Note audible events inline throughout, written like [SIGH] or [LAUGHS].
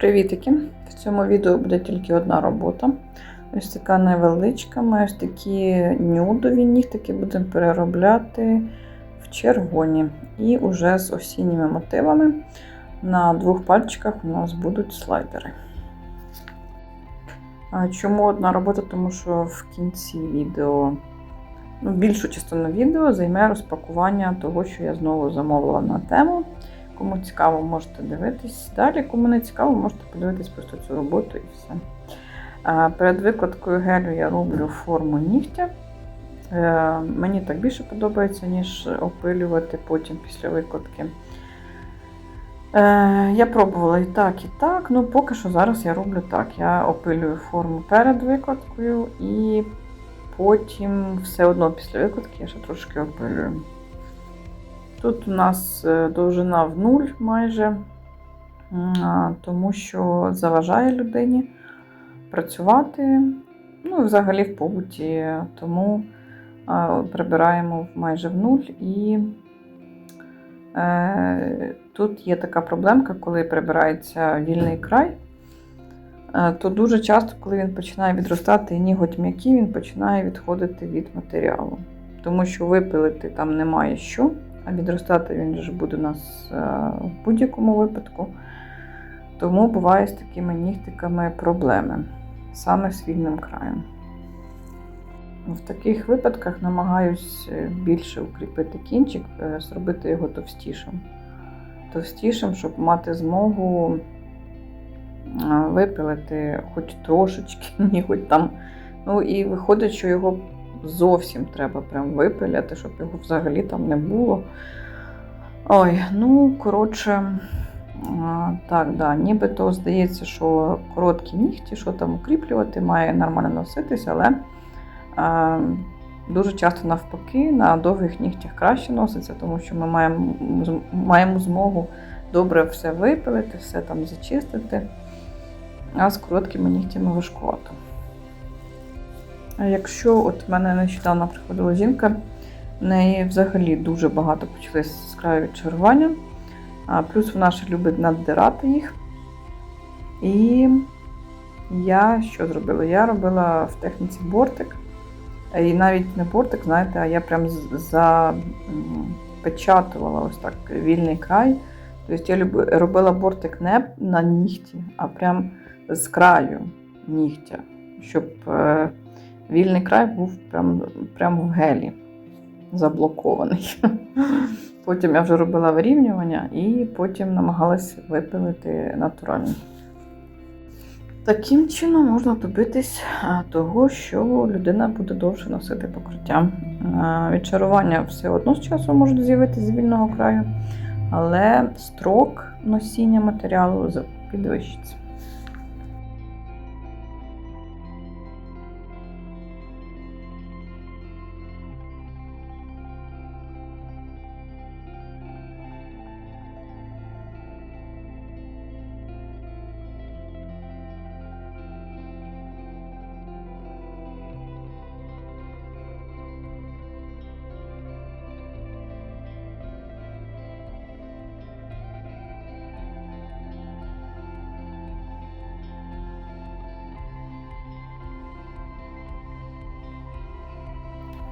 Привітики! В цьому відео буде тільки одна робота. Ось така невеличка. Ми ось такі нюдові нігтики будемо переробляти в червоні. І уже з осінніми мотивами на двох пальчиках у нас будуть слайдери. Чому одна робота? Тому що в кінці відео, ну, більшу частину відео займе розпакування того, що я знову замовила на тему. Кому цікаво, можете дивитись. Далі, кому не цікаво, можете подивитись просто цю роботу і все. Перед викладкою гелю я роблю форму нігтя. Е, Мені так більше подобається, ніж опилювати потім після викладки. Е, Я пробувала і так, і так. Ну, поки що зараз я роблю так. Я опилюю форму перед викладкою, і потім все одно після викладки я ще трошки опилюю. Тут у нас е, довжина в нуль майже, тому що заважає людині працювати, ну і взагалі в побуті, тому прибираємо майже в нуль. І е, тут є така проблемка, коли прибирається вільний край, е, то дуже часто, коли він починає відростати і ніготь м'який, він починає відходити від матеріалу. Тому що випилити там немає що. А відростати він ж буде у нас е, в будь-якому випадку. Тому буває з такими нігтиками проблеми саме з вільним краєм. В таких випадках намагаюсь е, більше укріпити кінчик, е, зробити його товстішим. Товстішим, щоб мати змогу випилити хоч трошечки, [LAUGHS] хоч там. Ну і виходить, що його зовсім треба прям випиляти, щоб його взагалі там не було. Ой, ну, коротше, так, да, нібито здається, що короткі нігті, що там укріплювати, має нормально носитися, але а, дуже часто навпаки на довгих нігтях краще носиться, тому що ми маємо, маємо змогу добре все випилити, все там зачистити, а з короткими нігтями важкувато. Якщо от в мене нещодавно приходила жінка, в неї взагалі дуже багато почалися з краю чергування, а плюс вона ще любить наддирати їх. І я що зробила? Я робила в техніці бортик. І навіть не бортик, знаєте, а я прям запечатувала ось так вільний край. Тобто я робила бортик не на нігті, а прям з краю нігтя, щоб е, Вільний край був прямо прям в гелі заблокований. [LAUGHS] Потім я вже робила вирівнювання і потім намагалась випилити натурально. Таким чином можна добитись того, що людина буде довше носити покриття. Відчарування все одно з часу можуть з'явитися з вільного краю, але строк носіння матеріалу підвищиться.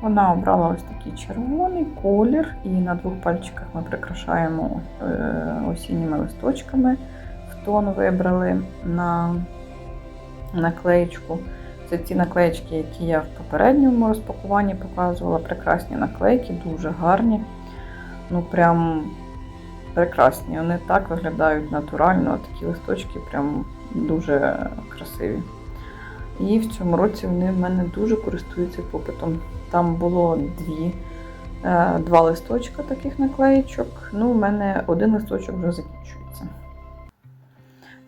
Вона обрала ось такий червоний колір, і на двох пальчиках ми прикрашаємо е, осінніми листочками. В тон вибрали на наклеєчку. Це ті наклеєчки, які я в попередньому розпакуванні показувала. Прекрасні наклейки, дуже гарні. Ну, прям прекрасні. Вони так виглядають натурально, такі листочки прям дуже красиві. І в цьому році вони в мене дуже користуються попитом. Там було дві, е, два листочка таких наклеїчок. Ну, у мене один листочок вже закінчується.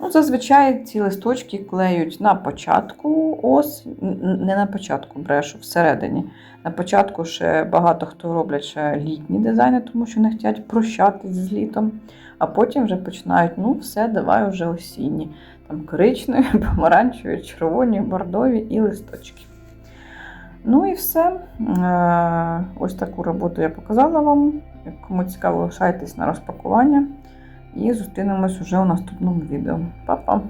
Ну, Зазвичай ці листочки клеють на початку ос, не на початку брешу, всередині. На початку ще багато хто роблять ще літні дизайни, тому що не хочуть прощатись з літом. А потім вже починають, ну, все, давай вже осінні. Там коричневі, [LAUGHS] помаранчеві, червоні, бордові і листочки. Ну і все. Е, ось таку роботу я показала вам. Кому цікаво, лишайтесь на розпакування. І зустрінемось уже у наступному відео. Па-па!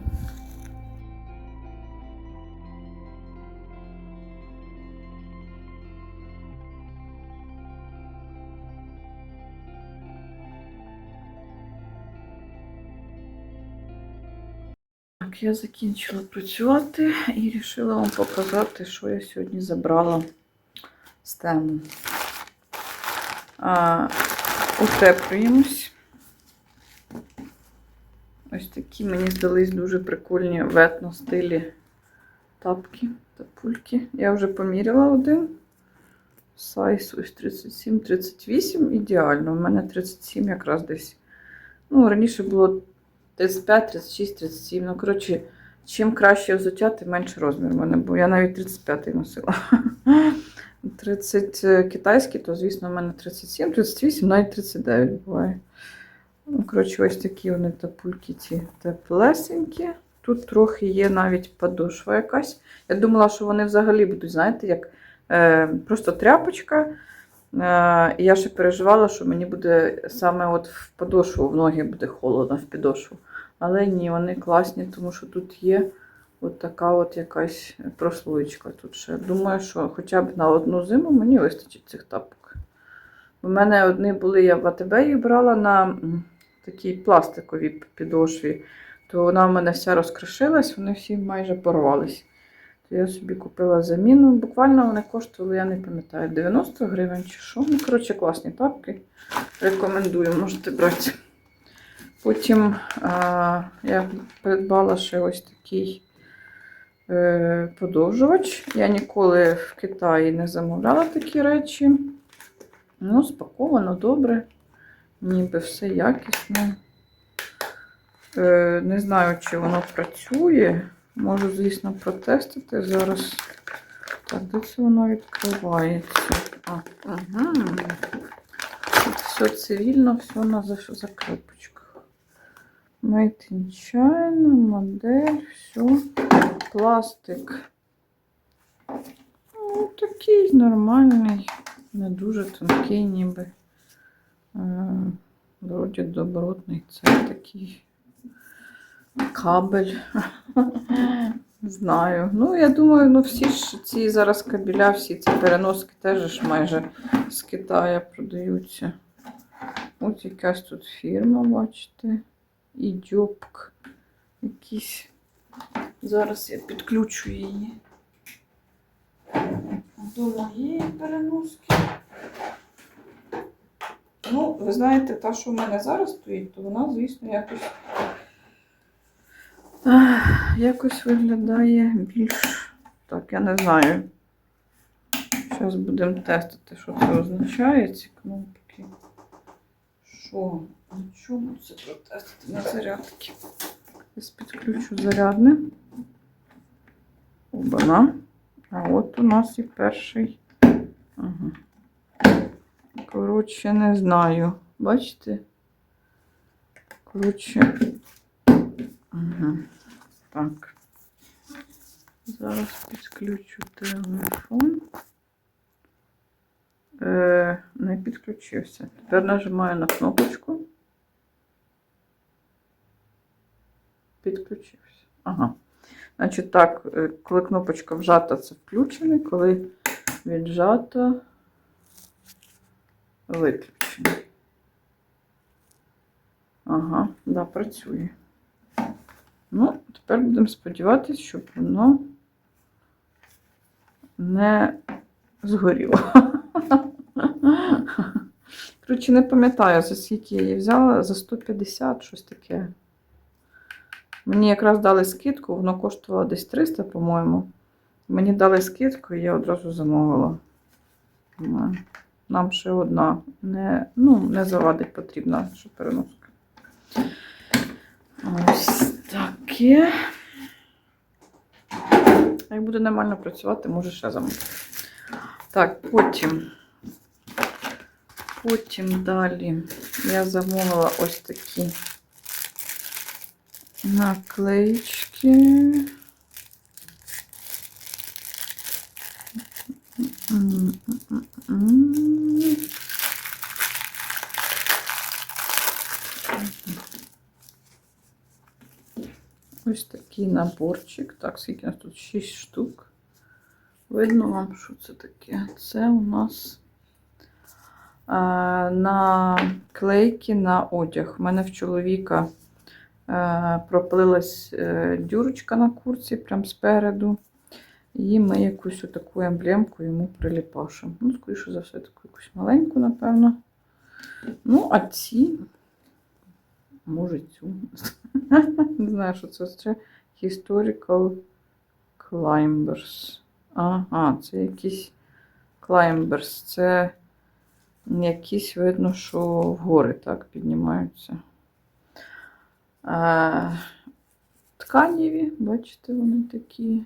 Я закінчила працювати і вирішила вам показати, що я сьогодні забрала з тему. Утеплюємось. Ось такі мені здались дуже прикольні в етно стилі тапки та пульки. Я вже поміряла один. Сайз ось 37-38. Ідеально. У мене 37 якраз десь. Ну, раніше було 35, 36, 37. Ну, коротше, чим краще взуття, тим менше розмір в мене був. Я навіть 35 носила. [LAUGHS] 30 китайський, то, звісно, в мене 37, 38, навіть 39 буває. Ну, коротше, ось такі вони тапульки ці теплесенькі. Тут трохи є навіть подошва якась. Я думала, що вони взагалі будуть, знаєте, як е, просто тряпочка. Е, я ще переживала, що мені буде саме от в подошву, в ноги буде холодно в підошву. Але ні, вони класні, тому що тут є от така от якась прослоєчка тут ще. Думаю, що хоча б на одну зиму мені вистачить цих тапок. У мене одні були, я в АТБ їх брала на такій пластиковій підошві, то вона в мене вся розкрошилась, вони всі майже порвались. Я собі купила заміну. Буквально вони коштували, я не пам'ятаю, 90 гривень чи що. Ну, коротше, класні тапки. Рекомендую, можете брати. Потім а, я придбала ще ось такий е, подовжувач. Я ніколи в Китаї не замовляла такі речі. Ну, спаковано добре, ніби все якісне. Е, не знаю, чи воно працює. Можу, звісно, протестити зараз. Так, де це воно відкривається? А, угу. Тут все цивільно, все на закрепочках. Made in модель, все. Пластик. Ну, такий нормальний, не дуже тонкий, ніби. Е, Вроді добротний. Це такий кабель. Знаю. Ну, я думаю, ну всі ж ці зараз кабеля, всі ці переноски теж ж майже з Китаю продаються. Ось якась тут фірма, бачите. І дьопк якийсь. Зараз я підключу її до моєї переноски. Ну, ви знаєте, та, що в мене зараз стоїть, то вона, звісно, якось, Ах, якось виглядає більш. Так, я не знаю. Зараз будемо тестити, що це означає, ці кнопки. Що? Нічого це протестити на зарядки. Зараз підключу зарядне. Обана. А от у нас і перший. Ага. Коротше, не знаю. Бачите? Коротше. Ага. Так. Зараз підключу телефон. Е, не підключився. Тепер нажимаю на кнопочку. Підключився. Ага. Значить, так, е, коли кнопочка вжата, це включений, коли віджата, виключений. Ага, да, працює. Ну, тепер будемо сподіватися, щоб воно не згоріло. Коротше, не пам'ятаю, за скільки я її взяла, за 150, щось таке. Мені якраз дали скидку, воно коштувало десь 300, по-моєму. Мені дали скидку, і я одразу замовила. Нам ще одна не, ну, не завадить потрібна ще переноска. Ось таке. Як буде нормально працювати, може ще замовити. Так, потім. Потім далі я замовила ось такі наклеїчки. М-м-м-м. Ось такий наборчик. Так, скільки у нас тут 6 штук. Видно вам, що це таке? Це у нас е, на клейки на одяг. У мене в чоловіка е, пропилилась е, дюрочка на курці прямо спереду. І ми якусь таку емблемку йому приліпашимо. Ну, скоріше за все, таку якусь маленьку, напевно. Ну, а ці, може, цю. [LAUGHS] Не знаю, що це ще. Historical Climbers. Ага, це якісь Climbers. Це якісь, видно, що гори так піднімаються. Е, тканіві, бачите, вони такі.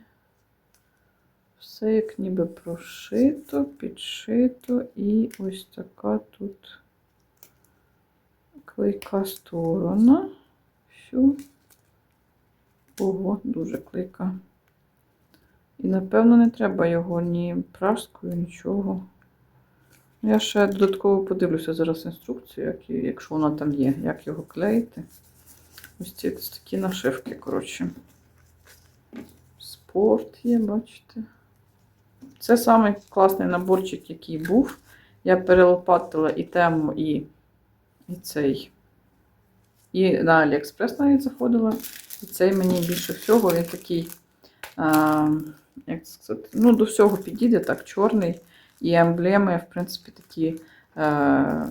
Все як ніби прошито, підшито, і ось така тут клейка сторона. Всю. Ого, дуже клейка. І, напевно, не треба його ні праскою, нічого. Я ще додатково подивлюся зараз інструкцію, як, якщо вона там є, як його клеїти. Ось ці ось такі нашивки, коротше. Спорт є, бачите. Це самий класний наборчик, який був. Я перелопатила і тему, і, і цей. І на Аліекспрес навіть заходила. І цей мені більше всього він такий, а, як сказати, ну, до всього підійде, так, чорний. І емблеми, в принципі, такі е,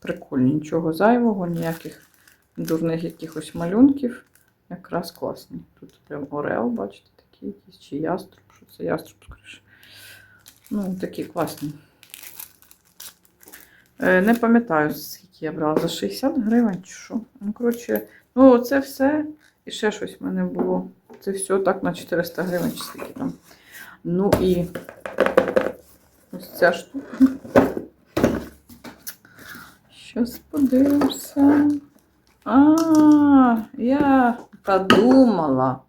прикольні. Нічого зайвого, ніяких дурних якихось малюнків. Якраз класні. Тут прям орел, бачите, такий якийсь, чи яструб, що це яструб, скоріше. Ну, такі класні. Е, Не пам'ятаю, скільки я брала, за 60 гривень чи що. Ну, коротше, ну це все. І ще щось в мене було. Це все так на 400 гривень, чи скільки там. Ну і ось ця штука. Щас подивимося. А, я подумала.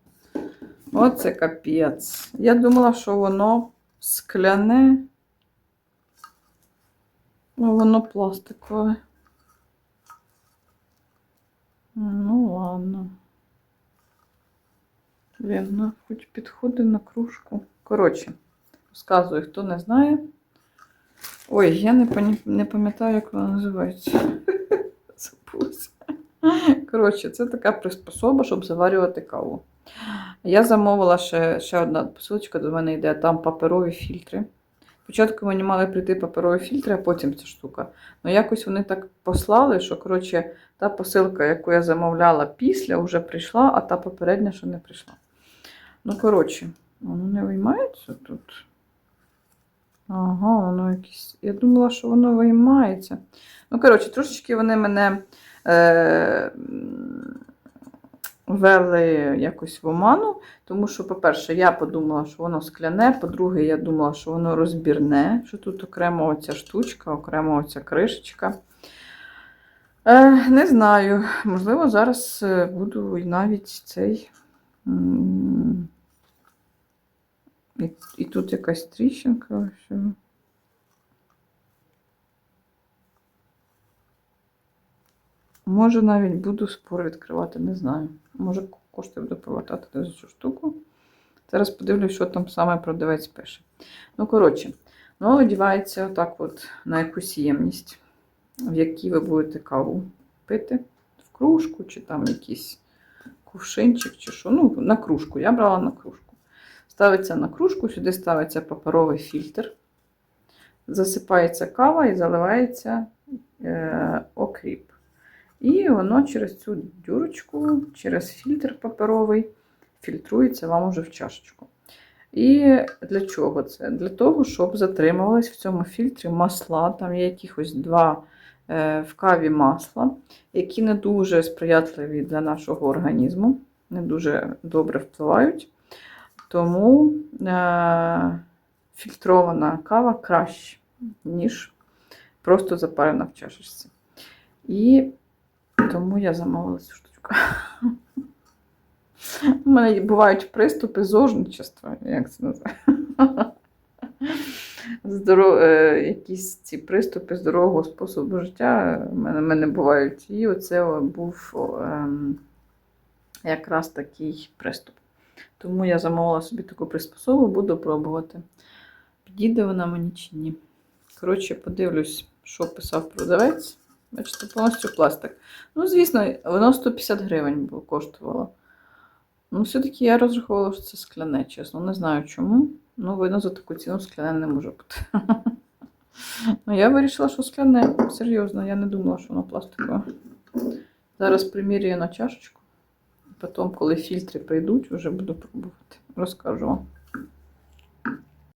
Оце капець. Я думала, що воно скляне. Ну, воно пластикове. Ну, ладно. Видно, хоч підходить на кружку. Коротше, розказую, хто не знає. Ой, я не, не пам'ятаю, як вона називається. [LAUGHS] Забулася. Коротше, це така приспособа, щоб заварювати каву. Я замовила ще, ще одна посилочка до мене йде, там паперові фільтри. Спочатку мені мали прийти паперові фільтри, а потім ця штука. Ну якось вони так послали, що коротше, та посилка, яку я замовляла після, вже прийшла, а та попередня ще не прийшла. Ну, коротше, воно не виймається тут. Ага, воно якесь. Я думала, що воно виймається. Ну, коротше, трошечки вони мене е, м, ввели якось в оману, тому що, по-перше, я подумала, що воно скляне, по-друге, я думала, що воно розбірне, що тут окремо оця штучка, окремо оця кришечка. Е, не знаю, можливо, зараз е, буду і навіть цей. І, і тут якась тріщинка. Що... Може, навіть буду спор відкривати, не знаю. Може, кошти буду повертати за цю штуку. Зараз подивлюсь, що там саме продавець пише. Ну, коротше, ну, одівається отак от на якусь ємність, в якій ви будете каву пити. В кружку, чи там якийсь кувшинчик, чи що. Ну, на кружку. Я брала на кружку. Ставиться на кружку, сюди ставиться паперовий фільтр. Засипається кава і заливається е, окріп. І воно через цю дюрочку, через фільтр паперовий, фільтрується вам уже в чашечку. І для чого це? Для того, щоб затримувались в цьому фільтрі масла. Там є якихось два в каві масла, які не дуже сприятливі для нашого організму, не дуже добре впливають. Тому е, фільтрована кава краще, ніж просто запарена в чашечці. І тому я замовила цю штучку. У мене бувають приступи зожничества, як це називається. Здоро... е, Якісь ці приступи здорового способу життя в мене, мене бувають. І оце був ем, якраз такий приступ. Тому я замовила собі таку приспособу, буду пробувати. Підійде вона мені чи ні. Коротше, подивлюсь, що писав продавець. Бачите, повністю пластик. Ну, звісно, воно 150 гривень коштувало. Ну, все-таки я розраховувала, що це скляне, чесно. Не знаю чому. Ну, вино за таку ціну скляне не може бути. [LAUGHS] Ну, я вирішила, що скляне. Серйозно, я не думала, що воно пластикове. Зараз примірюю на чашечку. Потім, коли фільтри прийдуть, вже буду пробувати. Розкажу вам.